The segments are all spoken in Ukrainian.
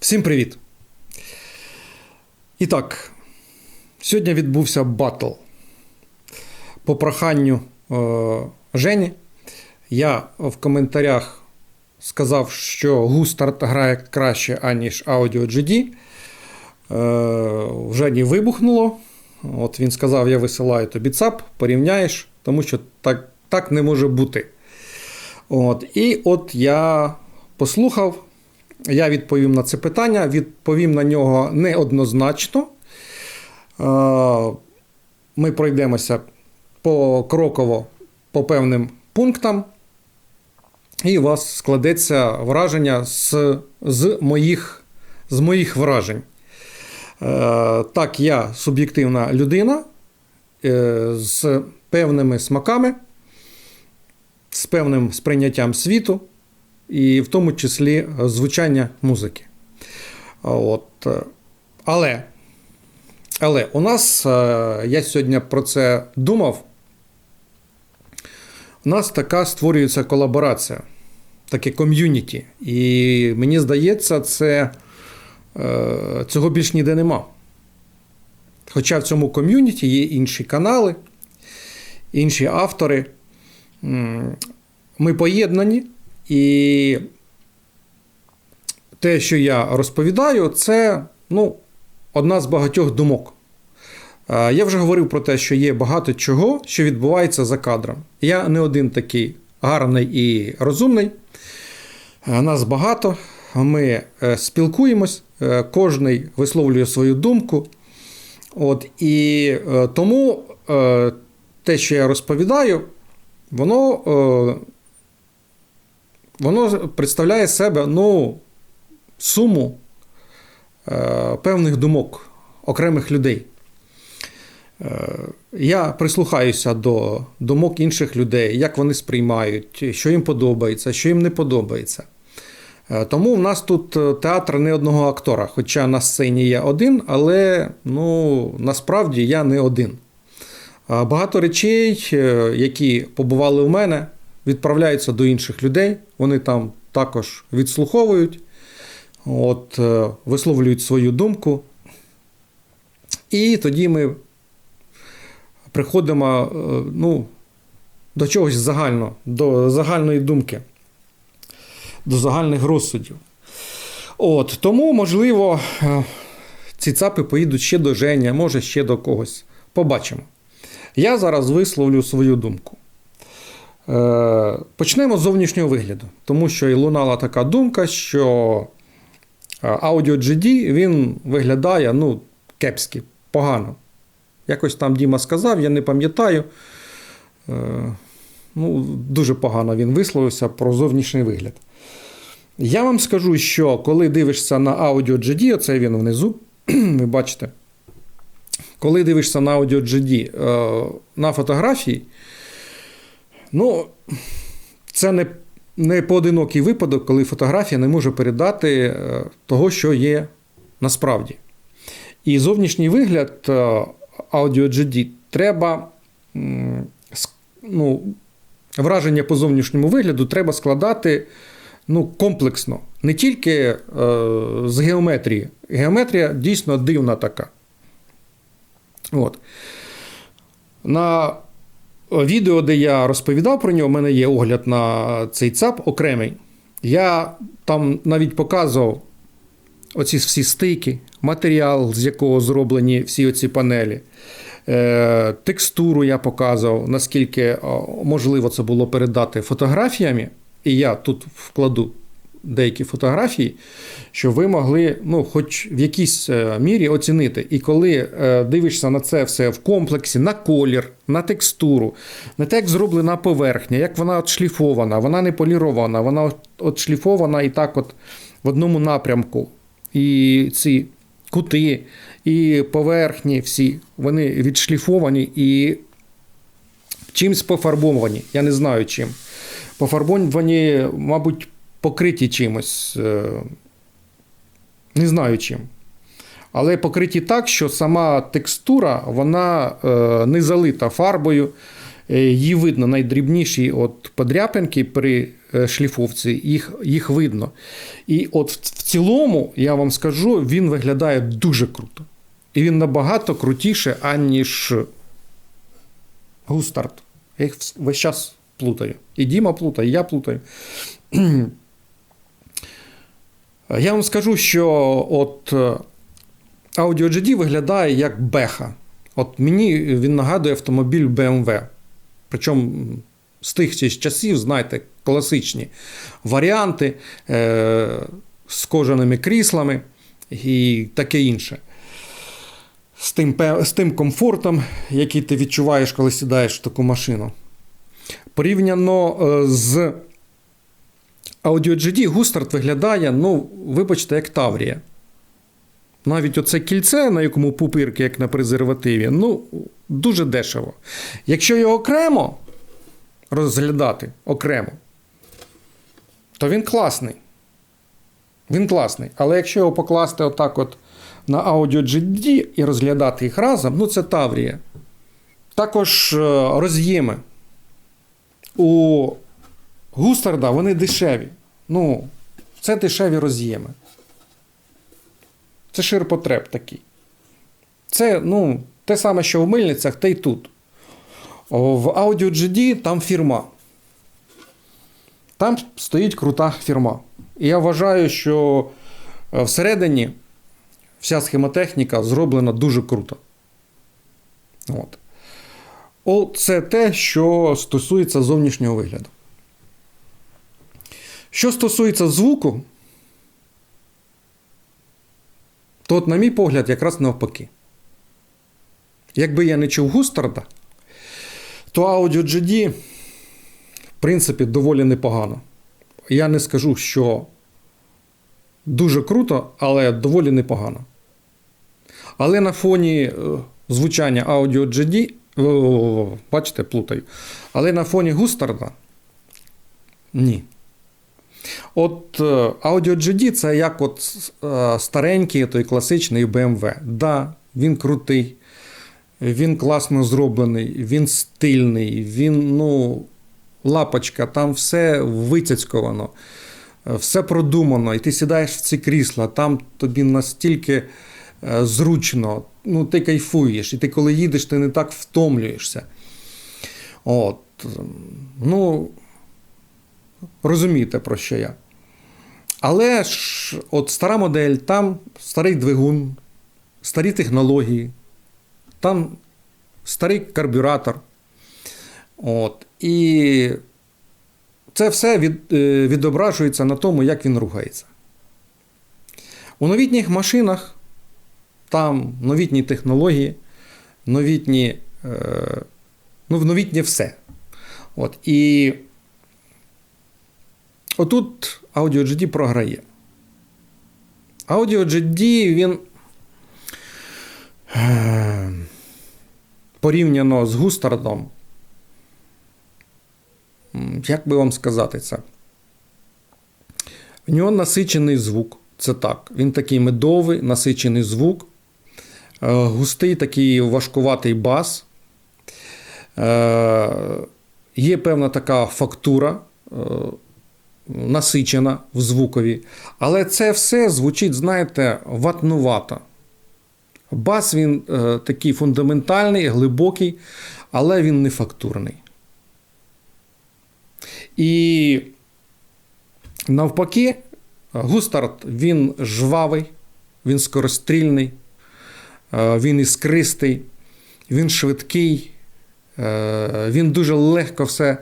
Всім привіт! І так, сьогодні відбувся батл. По проханню е, Жені. Я в коментарях сказав, що Густарт грає краще, аніж Audio GD. Е, Жені вибухнуло. От він сказав: я висилаю тобі ЦАП, порівняєш, тому що так, так не може бути. От, І от я послухав, я відповім на це питання, відповім на нього неоднозначно. Е, Ми пройдемося покроково по певним пунктам, і у вас складеться враження з, з, моїх, з моїх вражень. Е, Так, я суб'єктивна людина е, з певними смаками, з певним сприйняттям світу, і в тому числі звучання музики. От. е, Але, але у нас, е, я сьогодні про це думав, у нас така створюється колаборація, таке ком'юніті. І мені здається, це, е, цього більш ніде нема. Хоча в цьому ком'юніті є інші канали, інші автори. Ми поєднані, і те, що я розповідаю, це ну, одна з багатьох думок. Е, Я вже говорив про те, що є багато чого, що відбувається за кадром. Я не один такий гарний і розумний. Е, Нас багато. Ми е, спілкуємось, кожний висловлює свою думку. От, і тому те, що я розповідаю, воно, воно представляє себе ну, суму е, певних думок окремих людей. Е, Я прислухаюся до думок інших людей, як вони сприймають, що їм подобається, що їм не подобається. Е, Тому в нас тут е, театр не одного актора, хоча на сцені є один, але ну, насправді я не один. Багато речей, які побували в мене, відправляються до інших людей. Вони там також відслуховують, от, е, висловлюють свою думку. І тоді ми приходимо е, ну, до чогось загального, до загальної думки, до загальних розсудів. От, тому, можливо, е, ці цапи поїдуть ще до Женя, може ще до когось. Побачимо. Я зараз висловлю свою думку. Е, Почнемо з зовнішнього вигляду, тому що і лунала така думка, що е, Audio GD він виглядає ну, кепськи, погано. Якось там Діма сказав, я не пам'ятаю. Е, Ну, дуже погано він висловився про зовнішній вигляд. Я вам скажу, що коли дивишся на Audio GD, оце він внизу, ви бачите, коли дивишся на Audio GD на фотографії, ну, це не, не поодинокий випадок, коли фотографія не може передати е, того, що є насправді. І зовнішній вигляд е, Audio GD треба ну, враження по зовнішньому вигляду треба складати ну, комплексно, не тільки е, з геометрії. Геометрія дійсно дивна така. От. На відео, де я розповідав про нього, у мене є огляд на цей ЦАП окремий. Я там навіть показував оці всі стики, матеріал, з якого зроблені всі оці панелі. Е, Текстуру я показував, наскільки можливо це було передати фотографіями. І я тут вкладу деякі фотографії, щоб ви могли, ну, хоч в якійсь е, мірі оцінити. І коли е, дивишся на це все в комплексі, на колір, на текстуру, на те, як зроблена поверхня, як вона отшліфована, вона не полірована, вона от- отшліфована і так от в одному напрямку. І ці кути, і поверхні всі, вони відшліфовані і чимсь пофарбовані. Я не знаю чим. Пофарбовані, мабуть, покриті чимось. е, Не знаю чим. Але покриті так, що сама текстура вона е, не залита фарбою. Е, Її видно найдрібніші от подряпинки при шліфовці, їх, їх видно. І от в цілому, я вам скажу, він виглядає дуже круто. І він набагато крутіше, аніж Густард. Я їх весь час плутаю. І Діма плутає, і я плутаю. Я вам скажу, що от е, Audio GD виглядає як беха. От мені він нагадує автомобіль BMW. Причому з тих ще часів, знаєте, класичні варіанти е- з кожаними кріслами і таке інше. З тим, з тим комфортом, який ти відчуваєш, коли сідаєш в таку машину. Порівняно е, з Audio GD Густард виглядає, ну, вибачте, як Таврія. Навіть оце кільце, на якому пупирки, як на презервативі, ну, дуже дешево. Якщо його окремо розглядати окремо, то він класний. Він класний. Але якщо його покласти отак от на Audio GD і розглядати їх разом, ну це Таврія. Також е, роз'єми. У Густарда вони дешеві. Ну, це дешеві роз'єми. Це ширпотреб такий. Це, ну, те саме, що в мильницях, те й тут. В Audio GD там фірма. Там стоїть крута фірма. І я вважаю, що е, всередині вся схемотехніка зроблена дуже круто. От. О, це те, що стосується зовнішнього вигляду. Що стосується звуку, то, от, на мій погляд, якраз навпаки. Якби я не чув Густарда, то Audio GD, в принципі, доволі непогано. Я не скажу, що дуже круто, але доволі непогано. Але на фоні е, звучання Audio GD, бачите, плутаю. Але на фоні Густарда ні. От е, Audio GD це як от е, старенький той класичний BMW. Да, він крутий, він класно зроблений, він стильний, він, ну, лапочка, там все вицяцьковано, е, все продумано, і ти сідаєш в ці крісла, там тобі настільки зручно, ну, ти кайфуєш, і ти коли їдеш, ти не так втомлюєшся. От, ну, розумієте, про що я. Але ж от стара модель, там старий двигун, старі технології, там старий карбюратор. От, і це все від, е, відображується на тому, як він рухається. У новітніх машинах там новітні технології, новітні, е, ну, в новітнє все. От, і отут Audio GD програє. Audio GD він е, порівняно з Густардом. Як би вам сказати це? В нього насичений звук. Це так. Він такий медовий, насичений звук, е, густий такий важкуватий бас. Е, Є певна така фактура. Насичена в звукові. Але це все звучить, знаєте, ватнувато. Бас він е, такий фундаментальний, глибокий, але він не фактурний. І навпаки, Густард він жвавий, він скорострільний, е, він іскристий, він швидкий, е, він дуже легко все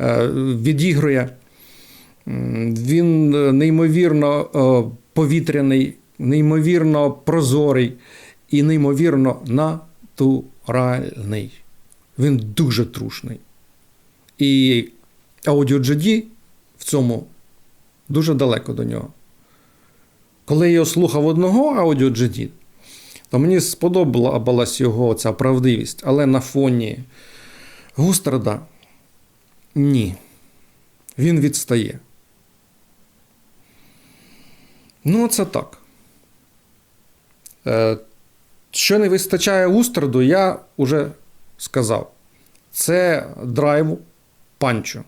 е, відігрує. Він е, неймовірно е, повітряний, неймовірно прозорий і неймовірно натуральний. Він дуже трушний. І Audio GD в цьому дуже далеко до нього. Коли я слухав одного Audio GD, то мені сподобалась його ця правдивість, але на фоні Густрада ні. Він відстає. Ну, це так. Е, Що не вистачає Устраду, я вже сказав. це драйву панчо.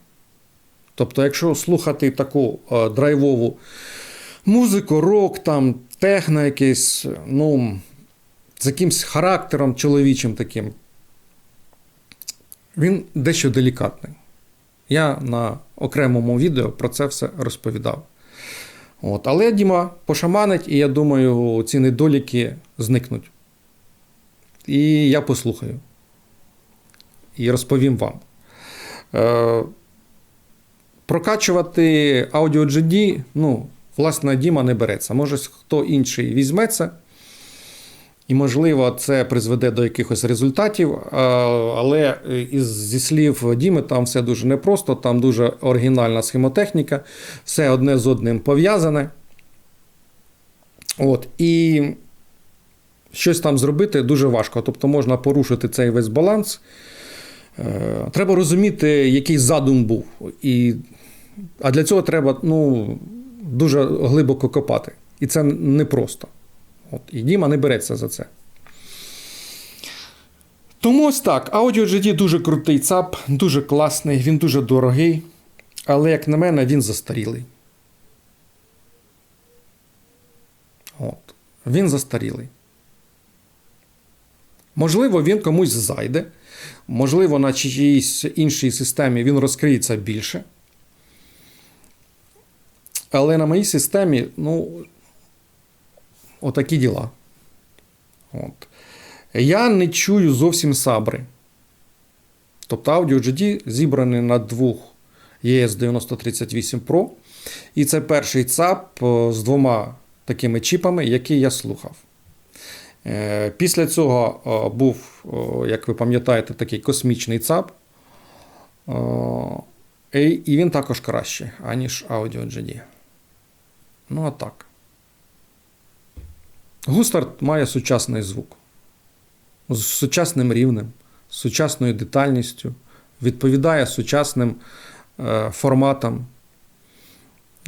Тобто, якщо слухати таку е, драйвову музику, рок, там, техно якесь, ну, з якимсь характером чоловічим таким, він дещо делікатний. Я на окремому відео про це все розповідав. От. Але Діма пошаманить, і я думаю, ці недоліки зникнуть. І я послухаю. І розповім вам. Е, прокачувати аудіо GD, ну, власне, Діма не береться. Може, хто інший візьметься. І, можливо, це призведе до якихось результатів. е, Але із, зі слів Діми, там все дуже непросто, там дуже оригінальна схемотехніка, все одне з одним пов'язане. От, і щось там зробити дуже важко. Тобто можна порушити цей весь баланс. Е, Треба розуміти, який задум був. І, а для цього треба ну, дуже глибоко копати. І це непросто. От, і Діма не береться за це. Тому ось так. Audio GD дуже крутий ЦАП, дуже класний, він дуже дорогий. Але, як на мене, він застарілий. От. Він застарілий. Можливо, він комусь зайде. Можливо, на чиїсь іншій системі він розкриється більше. Але на моїй системі, ну, отакі діла. От. Я не чую зовсім сабри. Тобто Audio GD зібраний на двох ES 9038 Pro. І це перший ЦАП е, з двома такими чіпами, які я слухав. Е, Після цього е, був, як ви пам'ятаєте, такий космічний ЦАП. І він також кращий, аніж Audio GD. Ну, а так. Густард має сучасний звук. З сучасним рівнем, з сучасною детальністю, відповідає сучасним е, форматам.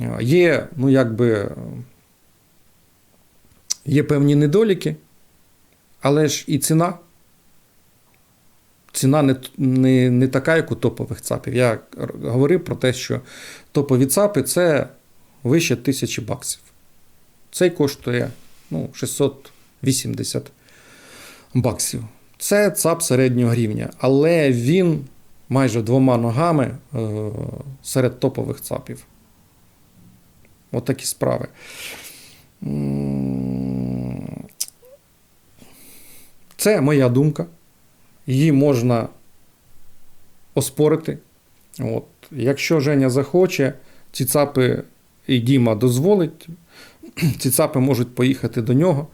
Е, Є, ну, якби, є певні недоліки, але ж і ціна. Ціна не, не, не така, як у топових ЦАПів. Я говорив про те, що топові ЦАПи це вище тисячі баксів. Цей коштує ну, 680 баксів. Це ЦАП середнього рівня, але він майже двома ногами е, серед топових ЦАПів. От такі справи. Це моя думка. Її можна оспорити. От. Якщо Женя захоче, ці ЦАПи і Діма дозволить, ці ЦАПи можуть поїхати до нього.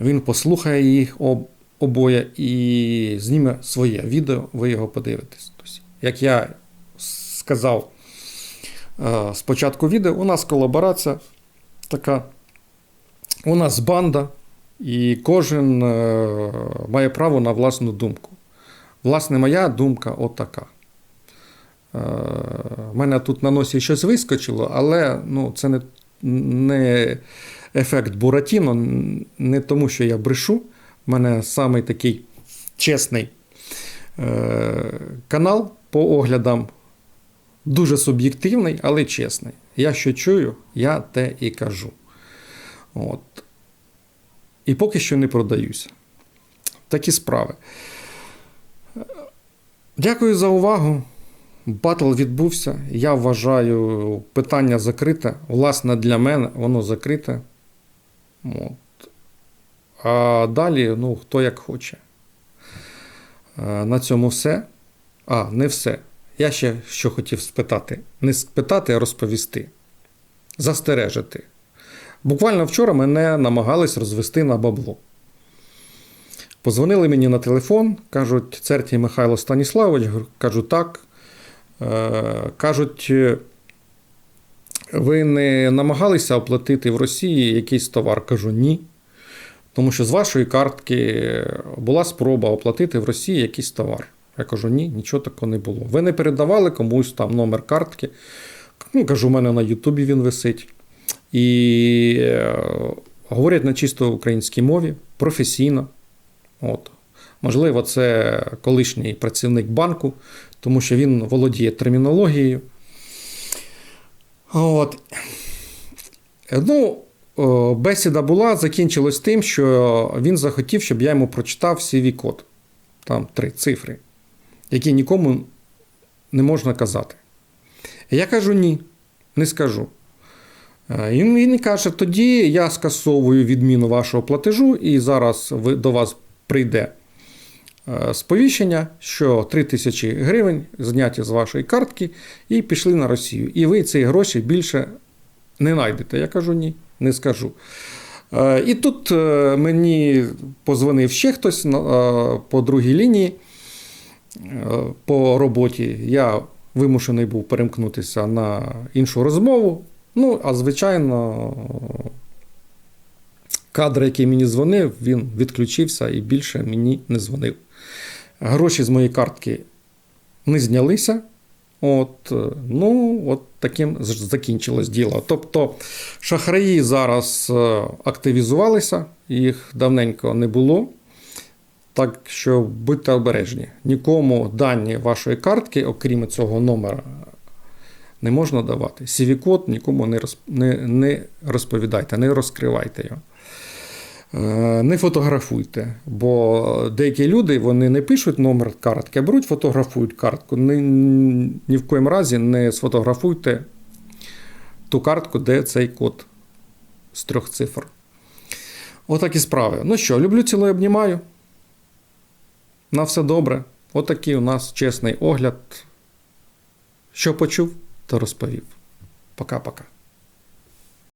Він послухає їх об, обоє і зніме своє відео, ви його подивитесь. Тобто, як я сказав е, спочатку відео, у нас колаборація така. У нас банда, і кожен е, має право на власну думку. Власне, моя думка отака. Е, У мене тут на носі щось вискочило, але ну, це не, не ефект Буратіно, не тому, що я брешу. У мене самий такий чесний е, канал по оглядам. Дуже суб'єктивний, але чесний. Я що чую, я те і кажу. От. І поки що не продаюся. Такі справи. Дякую за увагу. Батл відбувся. Я вважаю, питання закрите. Власне, для мене воно закрите. От. А далі, ну, хто як хоче. Е, На цьому все. А, не все. Я ще що хотів спитати. Не спитати, а розповісти. Застережити. Буквально вчора мене намагались розвести на бабло. Позвонили мені на телефон, кажуть, Цертій Михайло Станіславович, кажу так. Е, кажуть, «Е, ви не намагалися оплатити в Росії якийсь товар? Кажу, ні. Тому що з вашої картки була спроба оплатити в Росії якийсь товар. Я кажу, ні, нічого такого не було. Ви не передавали комусь там номер картки. Ну, кажу, у мене на Ютубі він висить. І е, говорять на чисто українській мові, професійно. От. Можливо, це колишній працівник банку, тому що він володіє термінологією. От. Ну, бесіда була, закінчилась тим, що він захотів, щоб я йому прочитав cv код Там три цифри, які нікому не можна казати. Я кажу ні, не скажу. Е, І він каже: тоді я скасовую відміну вашого платежу, і зараз до вас прийде сповіщення, що 3 тисячі гривень зняті з вашої картки і пішли на Росію. І ви ці гроші більше не знайдете. Я кажу ні, не скажу. Е, І тут е, мені позвонив ще хтось е, по другій лінії е, по роботі. Я вимушений був перемкнутися на іншу розмову. Ну, а звичайно, кадр, який мені дзвонив, він відключився і більше мені не дзвонив. Гроші з моєї картки не знялися. От, е, ну, от таким закінчилось діло. Тобто шахраї зараз е, активізувалися, їх давненько не було. Так що будьте обережні. Нікому дані вашої картки, окрім цього номера, не можна давати. CV-код нікому не розповідайте, не розкривайте його. Е, Не фотографуйте, бо деякі люди вони не пишуть номер картки, а беруть, фотографують картку. Ні, ні в коїм разі не сфотографуйте ту картку, де цей код з трьох цифр. Отакі справи. Ну що, люблю ціло обнімаю. На все добре. Отакий у нас чесний огляд. Що почув, то розповів. Пока-пока.